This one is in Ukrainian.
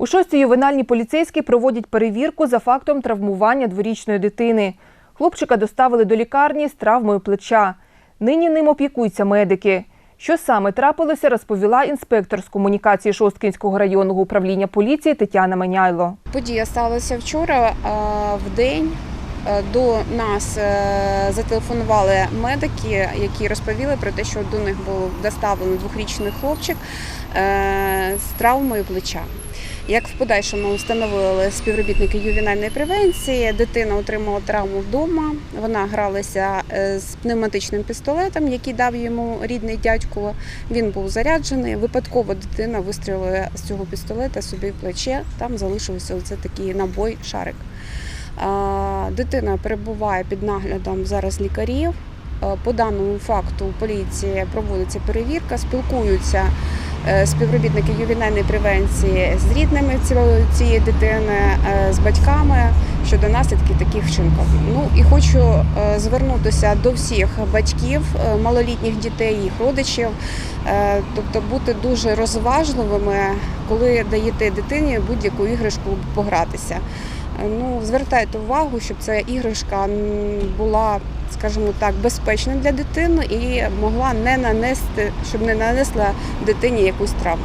У шостій ювенальні поліцейські проводять перевірку за фактом травмування дворічної дитини. Хлопчика доставили до лікарні з травмою плеча. Нині ним опікуються медики. Що саме трапилося, розповіла інспектор з комунікації Шосткінського районного управління поліції Тетяна Меняйло. Подія сталася вчора в день. Е, До нас е, зателефонували медики, які розповіли про те, що до них був доставлений двохрічний хлопчик е, з травмою плеча. Як в подальшому встановили співробітники ювенальної превенції, дитина отримала травму вдома. Вона гралася е, з пневматичним пістолетом, який дав йому рідний дядько. Він був заряджений. Випадково дитина вистрілила з цього пістолета собі в плече. Там залишився оце такий набой, шарик. Дитина перебуває під наглядом зараз лікарів. Е, По даному факту поліції проводиться перевірка, спілкуються е, співробітники ювенальної превенції з рідними цієї- дитини, е, з батьками щодо наслідків таких вчинків. Ну і хочу звернутися до всіх батьків малолітніх дітей, їх родичів, тобто бути дуже розважливими, коли даєте дитині будь-яку іграшку погратися. Ну, звертайте увагу, щоб ця іграшка була, скажімо так, безпечна для дитини і могла не нанести, щоб не нанесла дитині якусь травму.